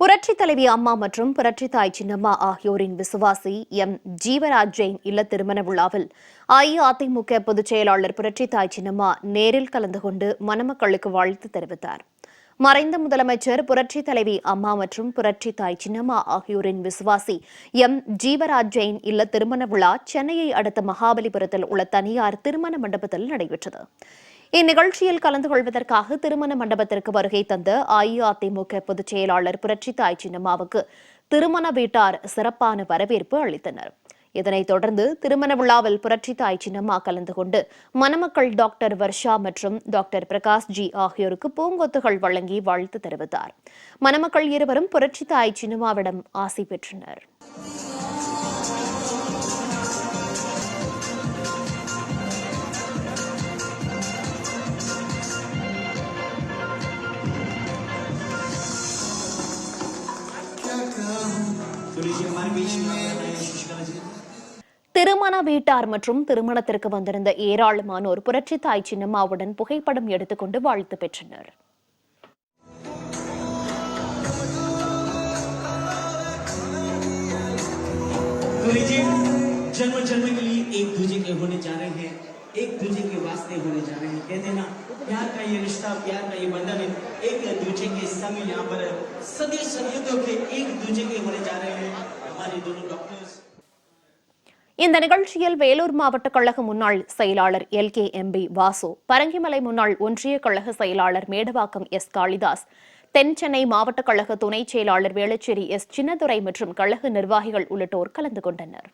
புரட்சி தலைவி அம்மா மற்றும் புரட்சி தாய் சின்னம்மா ஆகியோரின் விசுவாசி எம். ஜீவராஜ் ஜெயின் இல்ல திருமண விழாவில் அஇஅதிமுக பொதுச் செயலாளர் புரட்சி தாய் சின்னம்மா நேரில் கலந்து கொண்டு மணமக்களுக்கு வாழ்த்து தெரிவித்தார். மறைந்த முதலமைச்சர் புரட்சி தலைவி அம்மா மற்றும் புரட்சி தாய் சின்னம்மா ஆகியோரின் விசுவாசி எம். ஜீவராஜ் ஜெயின் இல்ல திருமண விழா சென்னையை அடுத்த மகாபலிபுரத்தில் உள்ள தனியார் திருமண மண்டபத்தில் நடைபெற்றது. இந்நிகழ்ச்சியில் கலந்து கொள்வதற்காக திருமண மண்டபத்திற்கு வருகை தந்த அஇஅதிமுக பொதுச் செயலாளர் புரட்சி தாய் சின்னம்மாவுக்கு திருமண வீட்டார் சிறப்பான வரவேற்பு அளித்தனர். இதனைத் தொடர்ந்து திருமண விழாவில் புரட்சி தாய் சின்னம்மா கலந்து கொண்டு மணமக்கள் டாக்டர் வர்ஷா மற்றும் டாக்டர் பிரகாஷ் ஜி ஆகியோருக்கு பூங்கொத்துகள் வழங்கி வாழ்த்து தெரிவித்தார். மணமக்கள் இருவரும் புரட்சி தாய் சின்னம்மாவிடம் ஆசி பெற்றனர். திருமண வீட்டார் மற்றும் திருமணத்திற்கு வந்திருந்த ஏராளமானோர் புரட்சி தாய் சின்னம்மாவுடன் புகைப்படம் எடுத்துக்கொண்டு வாழ்த்து பெற்றனர் तो लीजिए जन्म जन्म के लिए एक दूजे के होने जा रहे हैं एक दूजे के वास्ते होने जा रहे हैं कहते हैं ना प्यार का ये रिश्ता प्यार का ये बंधन है एक दूजे के संग यहाँ पर सदी सदियों के एक दूजे இந்த நிகழ்ச்சியில் வேலூர் மாவட்ட கழக முன்னாள் செயலாளர் L K M P Vasu Parangimalai முன்னாள் ஒன்றிய கழக செயலாளர் மேடவாக்கம் எஸ் காளிதாஸ் தென் சென்னை மாவட்ட கழக துணைச் செயலாளர் வேளச்சேரி எஸ் சின்னதுரை மற்றும் கழக நிர்வாகிகள் உள்ளிட்டோர் கலந்து கொண்டனர்.